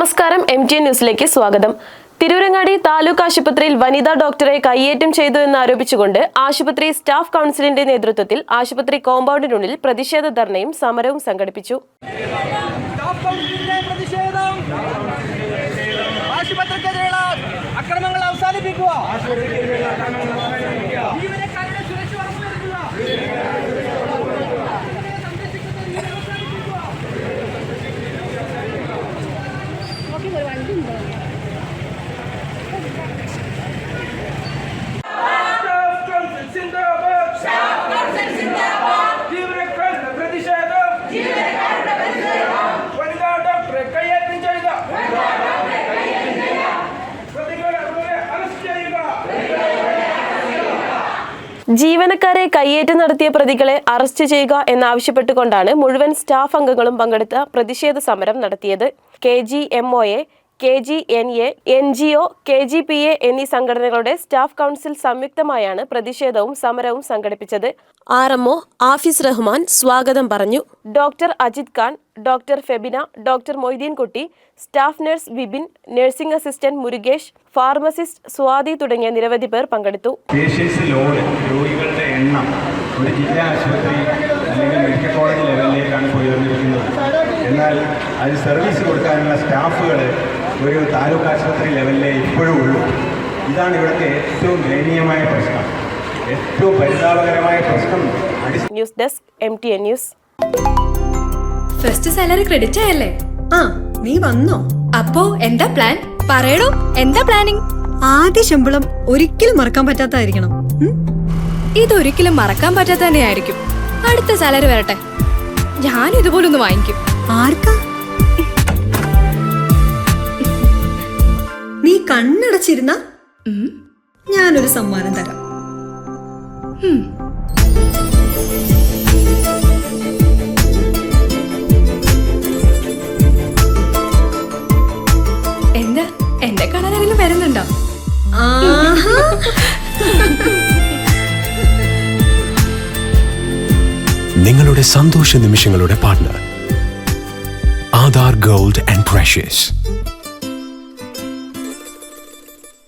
നമസ്കാരം M T ന്യൂസിലേക്ക് സ്വാഗതം. തിരൂരങ്ങാടി താലൂക്ക് ആശുപത്രിയിൽ വനിതാ ഡോക്ടറെ കയ്യേറ്റം ചെയ്തു എന്ന് ആരോപിച്ചുകൊണ്ട് ആശുപത്രി സ്റ്റാഫ് കൗൺസിലിന്റെ നേതൃത്വത്തിൽ ആശുപത്രി കോമ്പൗണ്ടിനുള്ളിൽ പ്രതിഷേധ ധർണയും സമരവും സംഘടിപ്പിച്ചു. അക്രമങ്ങൾ അവസാനിപ്പിക്കുക ജീവനക്കാരുടെ സുരക്ഷ ഉറപ്പുവരുത്തുക സ്റ്റാഫ് കൗൺസിൽ സിന്ദാബാദ് ജീവനക്കാരുടെ പ്രതിഷേധം വനിതാ ഡോക്ടറെ കയ്യേറ്റം ചെയ്ത പ്രതികളെ ഉടനെ അറസ്റ്റ് ചെയ്യുക ജീവനക്കാരെ കയ്യേറ്റം നടത്തിയ പ്രതികളെ അറസ്റ്റ് ചെയ്യുക എന്നാവശ്യപ്പെട്ടുകൊണ്ടാണ് മുഴുവൻ സ്റ്റാഫ് അംഗങ്ങളും പങ്കെടുത്ത പ്രതിഷേധ സമരം നടത്തിയത്. K G M O A K G N A N G O K G P A എന്നീ സംഘടനകളുടെ സ്റ്റാഫ് കൗൺസിൽ സംയുക്തമായാണ് പ്രതിഷേധവും സമരവും സംഘടിപ്പിച്ചത്. R M O office Rahman സ്വാഗതം പറഞ്ഞു. Doctor Ajith Khan doctor Febina doctor Moideenkutty staff nurse Vipin nursing assistant Murukesh pharmacist Swathi തുടങ്ങിയ നിരവധി പേർ പങ്കെടുത്തു. രോഗികളുടെ എണ്ണം ഒരു ജില്ലാ ആശുപത്രി അല്ലെങ്കിൽ മെഡിക്കൽ കോളേജ് ലെവലിലേക്കാണ് പോയി വന്നിരിക്കുന്നത്. എന്നാൽ അതിന് സർവീസ് കൊടുക്കാനുള്ള സ്റ്റാഫുകൾ ഒരു താലൂക്ക് ആശുപത്രി ലെവലിലേ ഇപ്പോഴും ഉള്ളൂ. ഇതാണ് ഇവിടുത്തെ ഏറ്റവും ദയനീയമായ പ്രശ്നം. ഏറ്റവും പരിതാപകരമായ പ്രശ്നം news desk M T N news. First salary credit ആയല്ലേ? ആ നീ വന്നോ? അപ്പോ എന്താ പ്ലാൻ പറയണോ എന്താ പ്ലാനിങ് ആദ്യ ശമ്പളം ഒരിക്കലും മറക്കാൻ പറ്റാത്തായിരിക്കണം? ഇതൊരിക്കലും മറക്കാൻ പറ്റാത്ത തന്നെയായിരിക്കും അടുത്ത സാലറി വരട്ടെ. ഞാൻ ഇതുപോലൊന്ന് വാങ്ങിക്കും. ആർക്കാ? കണ്ണടച്ചിരുന്ന. ഞാനൊരു സമ്മാനം തരാം. എന്താ? എന്നെ കാണാൻ ആരെങ്കിലും വരുന്നുണ്ടോ? നിങ്ങളുടെ സന്തോഷ നിമിഷങ്ങളുടെ partner Aadhaar gold and precious